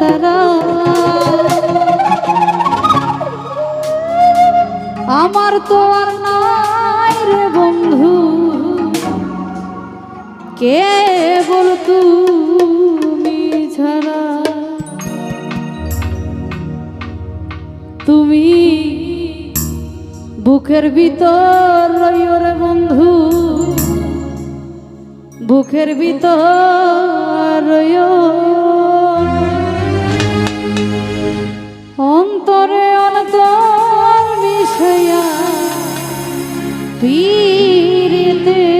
তারা। আমার তো আর নাই রে বন্ধু। কে বল তুমি ছাড়া। তুমি বুকের ভিতর রইও রে বন্ধু। বুকের ভিতর রইও। অন্তরে অন্তর বিষয়া পীরিতে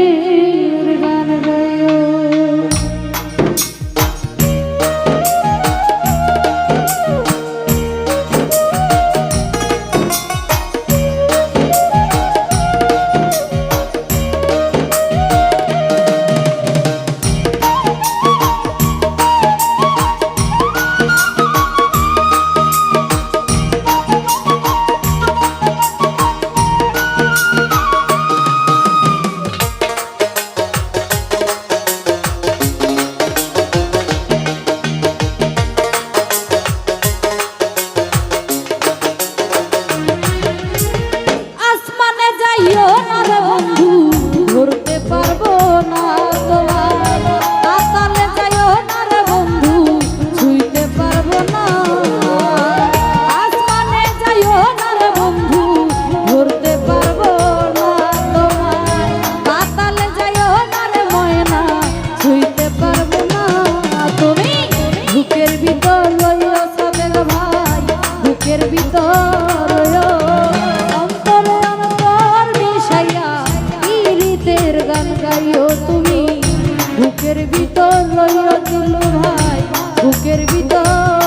গাইও তুমি বুকের ভিতর লইও দিল ভাই বুকের ভিতর।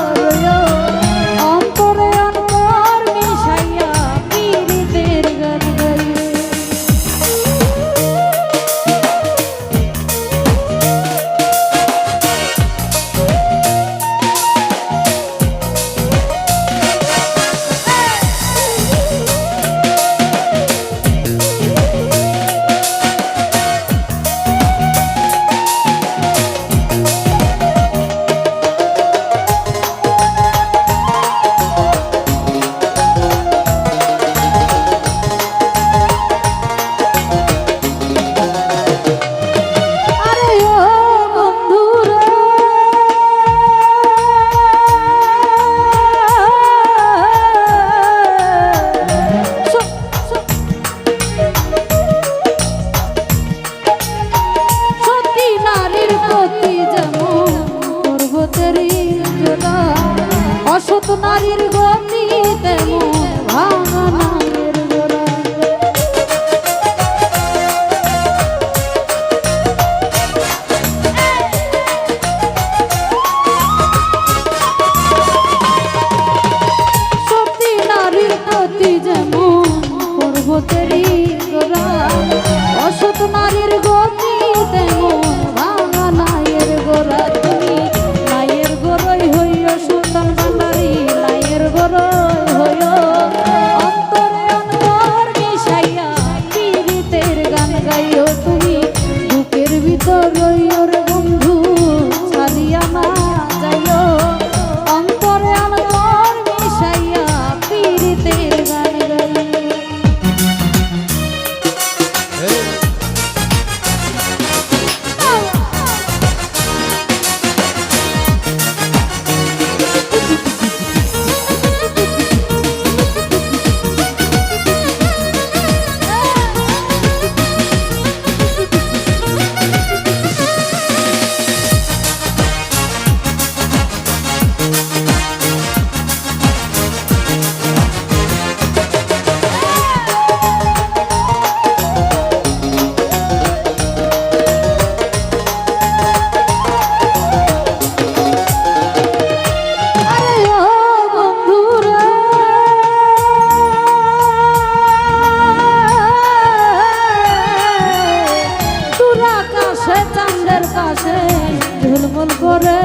করে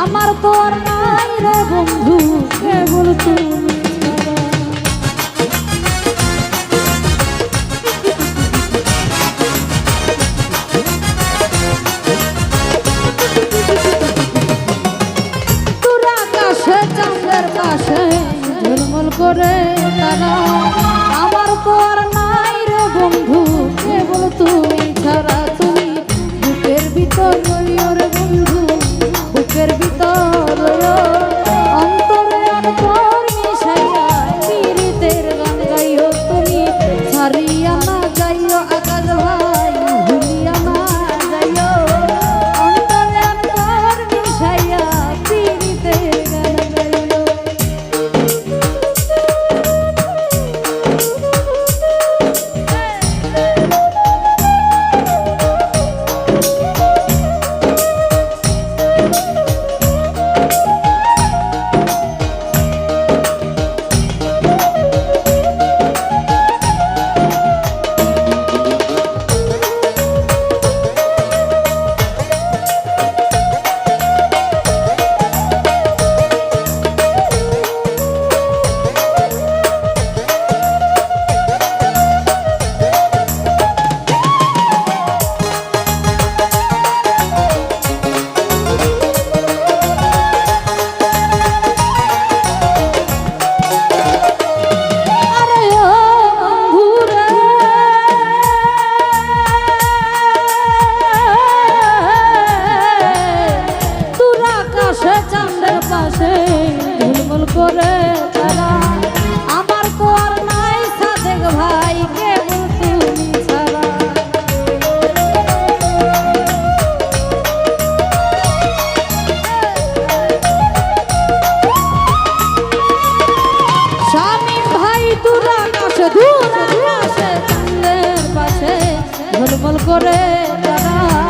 আমার তো নাই রে বন্ধু কেবল তুমি করে। তারা। আমার তো নাই রে বন্ধু কেবল তুমি ছাড়া। বুকের ভিতর বলবল করে দাদা।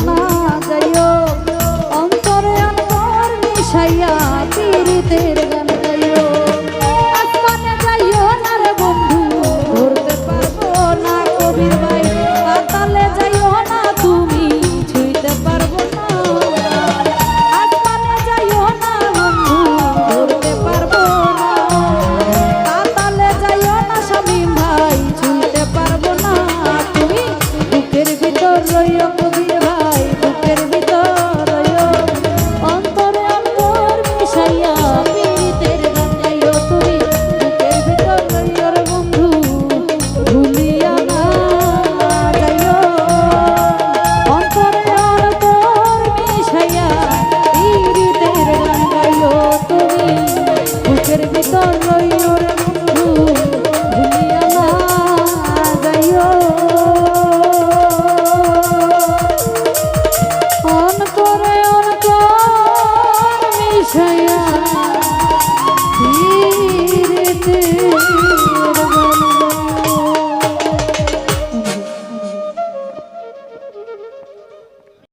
না যাইও অন্তরে অন্তর মিশাইয়া পীড়িতের Oh